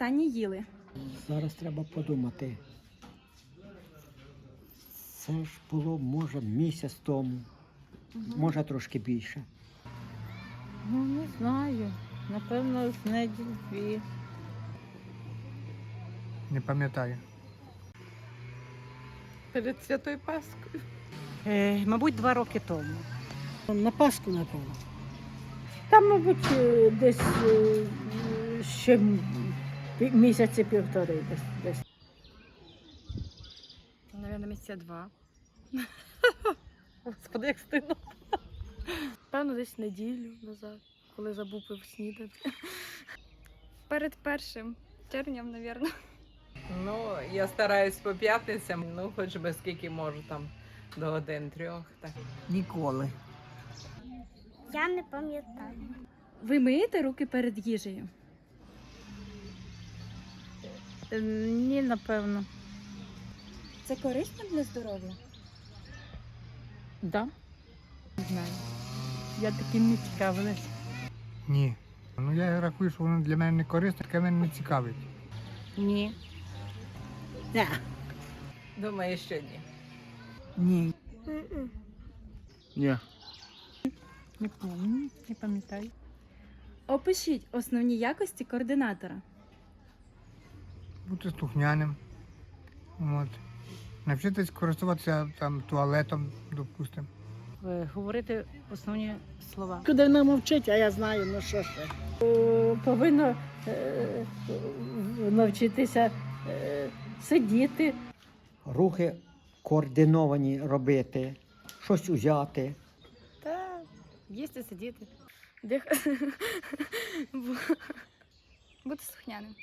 востаннє їли? Зараз треба подумати. Це ж було, може, місяць тому, може трошки більше. Ну, не знаю. Напевно, з неділі дві. Не пам'ятаю. Перед Святою Паскою. Е, мабуть, два роки тому. На Пасху, напевно. Там, мабуть, е, десь е, ще місяці півтори десь. десь. Навірно, місяця два. Господи, як стидно. Певно, десь неділю назад, коли забув снідати. Перед першим червням, навірно. Ну, я стараюсь по п'ятницям, ну, хоч би скільки можу там до один-трьох. Так. Ніколи. Я не пам'ятаю. Ви миєте руки перед їжею? Ні, напевно. Це корисно для здоров'я? Да. Не знаю. Я таким не цікавилась. Ні. Ну я рахую, що воно для мене не корисне, таке мене не цікавить. Ні. Думаю, що ні. Ні. Ні. Не пам'ятаю. Не пам'ятаю. Опишіть основні якості координатора. Бути слухняним. От. Навчитись користуватися там туалетом, допустимо. Е, Говорити основні слова. Куди вона мовчить, а я знаю, ну що ще. Повинно е, навчитися е, сидіти. Рухи координовані робити, щось узяти. Та їсти, сидіти, дихати. Бути слухняним.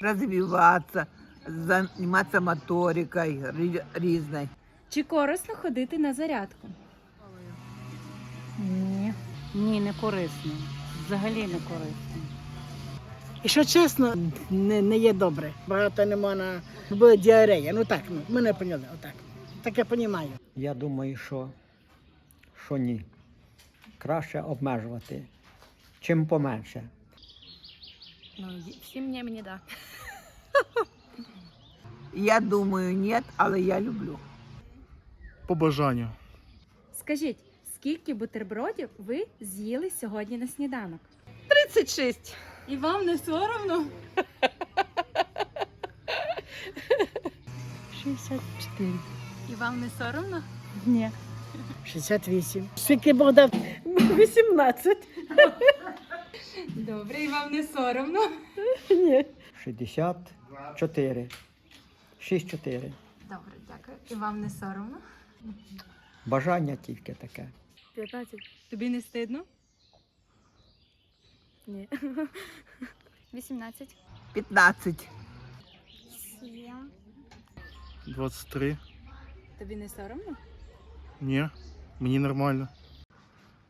Розвиватися, займатися моторикою рі- різною. Чи корисно ходити на зарядку? Ні. Ні, не корисно. Взагалі не корисно. І що чесно, не, не є добре. Багато не можна. Буде діарея. Ну так, ну, ми не поняли, отак. Так я розумію. Я думаю, що, що ні. Краще обмежувати, чим поменше. Ну, всім ні, мені так. Я думаю, ні, але я люблю. По бажанню. Скажіть, скільки бутербродів ви з'їли сьогодні на сніданок? 36. І вам не соромно? 64. І вам не соромно? Ні. 68. Скільки Бог дав? 18. Добре, і вам не соромно? Ні. 64. 6-4. Добре, дякую. І вам не соромно? Бажання тільки таке. 15? Тобі не стидно? Ні. 18. 15. Сім. 23. Тобі не соромно? Ні. Мені нормально.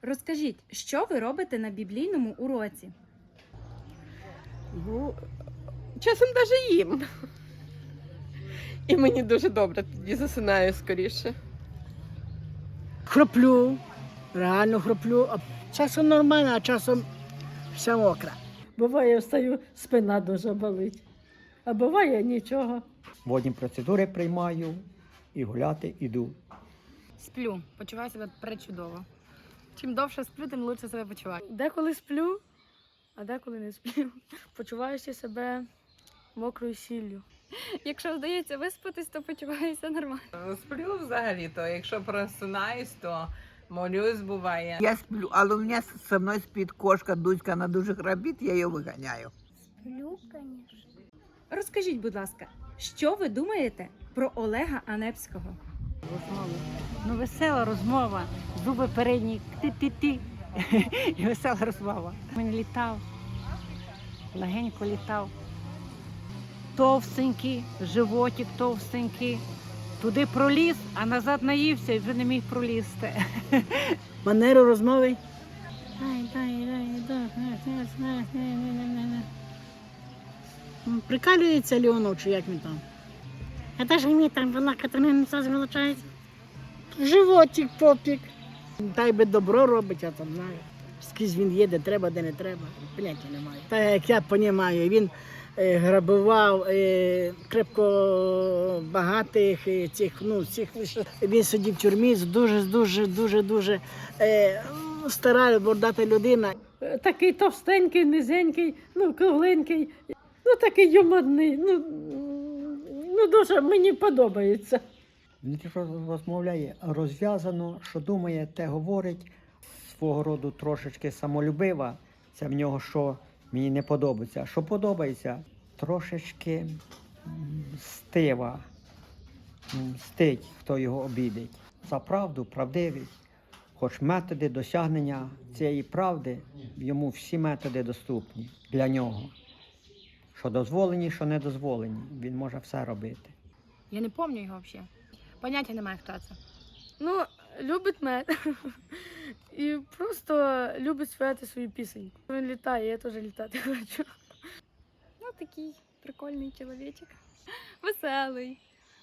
Розкажіть, що ви робите на біблійному уроці? Ну, часом навіть їм. І мені дуже добре тоді засинаю скоріше. Хроплю. Реально хроплю. А часом нормально, а часом вся мокра. Буває, встаю, спина дуже болить. А буває нічого. Водні процедури приймаю і гуляти іду. Сплю, почуваю себе пречудово. Чим довше сплю, тим лучше себе почуваю. Деколи сплю, а деколи не сплю. Почуваєшся себе мокрою сіллю. Якщо вдається виспатись, то почуваюся нормально. Ну, Сплю взагалі, то якщо просинаюсь, то молюсь буває. Я сплю, але у мене зі мною спить кошка Дуська, вона дуже храпить, я її виганяю. Сплю, звісно. Розкажіть, будь ласка, що ви думаєте про Олега Анепського? Розмови. Ну, весела розмова. Зуби передні ти-ти-ти. І весела розмова. Він літав, легенько літав. Товстенький, животик товстенький. Туди проліз, а назад наївся і вже не міг пролізти. Манеру розмови. Прикалюється Леонов, чи як він там? А теж мені там вона Катерина все вилучається. Животик, попік. Та й би добро робить, я там знаю. Скрізь він є, де треба, де не треба. Поняття немає. Та як я розумію, він е, грабував е, крепко багатих е, цих, ну, цих лише- він сидів в тюрмі з дуже, дуже, дуже, дуже е, стара бордата людина. Такий товстенький, низенький, ну, кругленький, ну такий юморний. Ну, ну дуже мені подобається. Він розмовляє розв'язано, що думає, те говорить. Свого роду трошечки самолюбива. Це в нього що мені не подобається. Що подобається, трошечки стива. Мстить, хто його обідить. За правду, правдивий. Хоч методи досягнення цієї правди, йому всі методи доступні для нього. Що дозволені, що не дозволені. Він може все робити. Я не пам'ятаю його взагалі. Поняття немає, хто це. Ну, любить мед. І просто любить співати свою пісеньку. Він літає, я теж літати хочу. Ну, такий прикольний чоловічок. Веселий,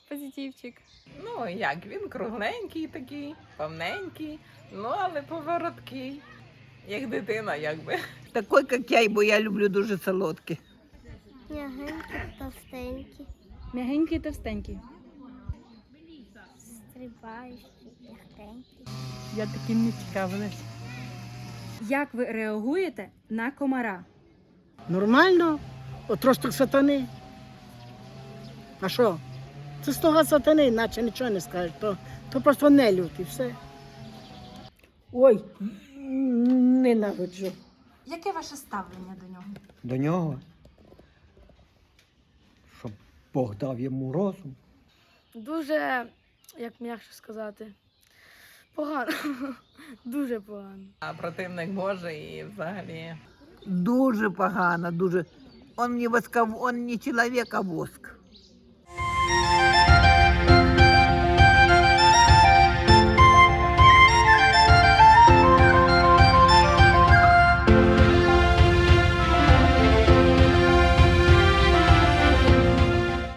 позитивчик. Ну, як він кругленький такий, повненький, ну але повороткий. Як дитина, якби. Такий, як я, бо я люблю дуже солодкі. М'ягенькі, товстенькі, М'ягенький товстенький. Я таким не цікавилась. Як ви реагуєте на комара? Нормально, отросток сатани. А що? Це слуга сатани, наче нічого не скажеш, то, то просто нелюд і все. Ой, ненавиджу. Яке ваше ставлення до нього? До нього, щоб Бог дав йому розум. Дуже, як м'якше сказати, погано. Дуже погано. А противник Божий і взагалі. Дуже погано, дуже. Он не восков, он не чоловік, а воск.